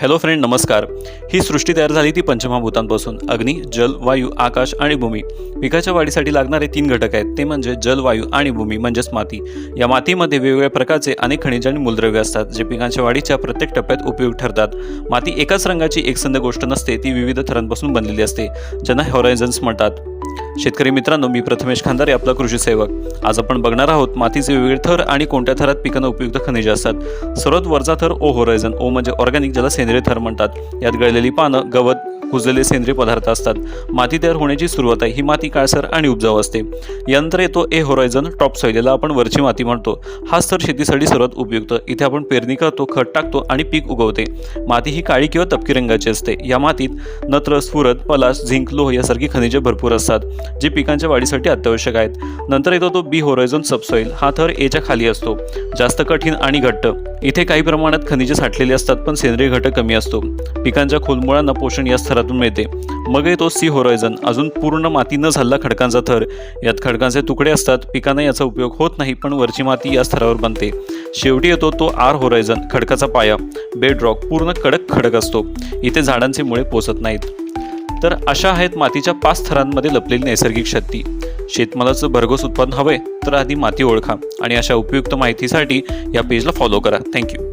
Hello friend नमस्कार. ही सृष्टी तयार झाली ती पंचमहाभूतांपासून. अग्नी जल वायू आकाश आणि भूमी. पिकाच्या वाढीसाठी लागणारे तीन घटक आहेत. ते म्हणजे जल वायू आणि भूमी म्हणजेच माती. या मातीमध्ये वेगवेगळ्या प्रकारचे अनेक खनिज आणि मूलद्रव्ये असतात जे पिकांच्या वाढीच्या प्रत्येक टप्प्यात उपयोग ठरतात. माती एकाच रंगाची एकसंध गोष्ट नसते ती विविध थरांपासून बनलेली असते ज्यांना हॉरायझन्स म्हणतात. शेतकरी मित्रांनो मी प्रथमेश खांदारे आपला कृषी सेवक. आज आपण बघणार आहोत मातीचे वेगवेगळे थर आणि कोणत्या थरात पिकांना उपयुक्त खनिजे असतात. सर्वात वरचा थर ओ होरायझन ओ म्हणजे ऑर्गॅनिक ज्याला सेंद्रिय थर म्हणतात. यात गळलेली पानं गवत कुजलेले सेंद्रिय पदार्थ असतात. माती तयार होण्याची सुरुवात आहे. ही माती काळसर आणि उपजाऊ असते. यंत्र येतो ए होरायझन टॉप सॉईल आपण वरची माती म्हणतो. हा स्तर शेतीसाठी सर्वात उपयुक्त. इथे आपण पेरणी करतो खत टाकतो आणि पीक उगवते. माती ही काळी किंवा तपकी रंगाची असते. या मातीत नत्र स्फुरद पलाश झिंक लोह यासारखी खनिजे भरपूर असतात जे पिकांच्या वाढीसाठी अत्यावश्यक आहेत. नंतर येतो तो बी होरायझन सबसॉईल हा थर एच्या खाली असतो. जास्त कठीण आणि घट्ट. इथे काही प्रमाणात खनिजे साठलेली असतात पण सेंद्रिय घटक कमी असतो. पिकांच्या खोलमुळांना पोषण या स्तरातून मिळते. मग येतो सी होरायझन अजून पूर्ण माती न झाला खडकांचा थर. यात खडकांचे तुकडे असतात पिकांना याचा उपयोग होत नाही पण वरची माती या स्तरावर बनते. शेवटी येतो तो आर होरायझन खडकाचा पाया. बेडरॉक पूर्ण कडक खडक असतो. इथे झाडांचे मुळे पोचत नाहीत. तर अशा आहेत मातीच्या पाच थरांमध्ये लपलेली नैसर्गिक शक्ती. शेतमालाचं भरघोस उत्पादन हवंय तर आधी माती ओळखा आणि अशा उपयुक्त माहितीसाठी या पेजला फॉलो करा. थँक्यू